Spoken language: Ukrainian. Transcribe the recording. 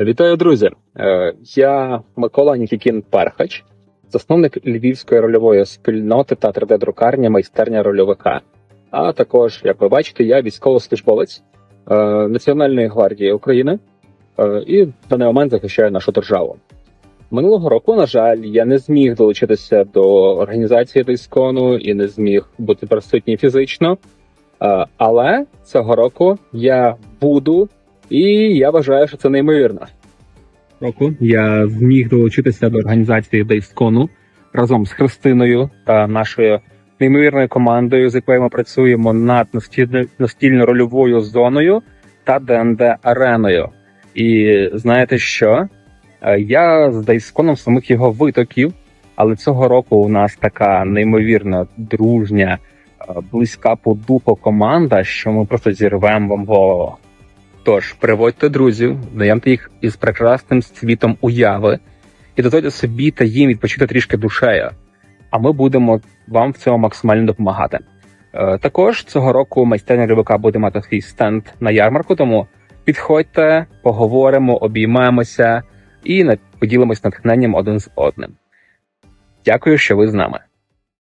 Вітаю, друзі! Е, Я Микола Нікікін Перхач, засновник львівської рольової спільноти та 3D-друкарні майстерня рольовика. А також, як ви бачите, я військовослужбовець е, Національної гвардії України е, і в даний момент захищаю нашу державу. Минулого року, на жаль, я не зміг долучитися до організації Дискону і не зміг бути присутній фізично. Але цього року я буду і я вважаю, що це неймовірно. Року я зміг долучитися до організації Дейскону разом з Христиною та нашою неймовірною командою, з якою ми працюємо над настільно- настільно-рольовою зоною та ДНД ареною. І знаєте що? Е, Я з Дейсконом самих його витоків, але цього року у нас така неймовірна, дружня, е, близька по духу команда, що ми просто зірвемо вам голову. Тож приводьте друзів, знайомте їх із прекрасним світом уяви і дозвольте собі та їм відпочити трішки душею. А ми будемо вам в цьому максимально допомагати. Е, також цього року майстерня рибака буде мати свій стенд на ярмарку, тому підходьте, поговоримо, обіймемося і поділимось натхненням один з одним. Дякую, що ви з нами.